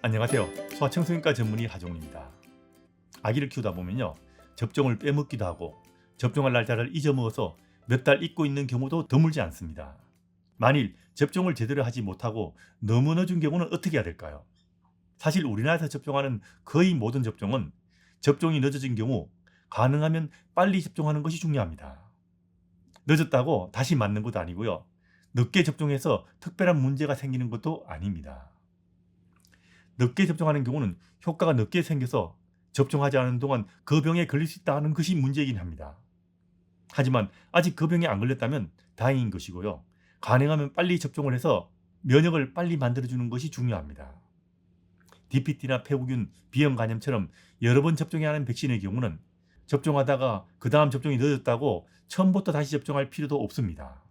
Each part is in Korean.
안녕하세요. 소아청소년과 전문의 하종입니다. 아기를 키우다 보면요. 접종을 빼먹기도 하고 접종할 날짜를 잊어먹어서 몇 달 잊고 있는 경우도 드물지 않습니다. 만일 접종을 제대로 하지 못하고 너무 늦은 경우는 어떻게 해야 될까요? 사실 우리나라에서 접종하는 거의 모든 접종은 접종이 늦어진 경우 가능하면 빨리 접종하는 것이 중요합니다. 늦었다고 다시 맞는 것도 아니고요. 늦게 접종해서 특별한 문제가 생기는 것도 아닙니다. 늦게 접종하는 경우는 효과가 늦게 생겨서 접종하지 않은 동안 그 병에 걸릴 수 있다는 것이 문제이긴 합니다. 하지만 아직 그 병에 안 걸렸다면 다행인 것이고요. 가능하면 빨리 접종을 해서 면역을 빨리 만들어주는 것이 중요합니다. DPT나 폐구균, 비형 간염처럼 여러 번 접종해야 하는 백신의 경우는 접종하다가 그 다음 접종이 늦었다고 처음부터 다시 접종할 필요도 없습니다.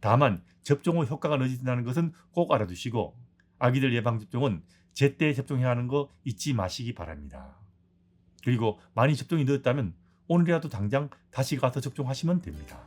다만 접종 후 효과가 늦어진다는 것은 꼭 알아두시고 아기들 예방접종은 제때 접종해야 하는 거 잊지 마시기 바랍니다. 그리고 많이 접종이 늦었다면 오늘이라도 당장 다시 가서 접종하시면 됩니다.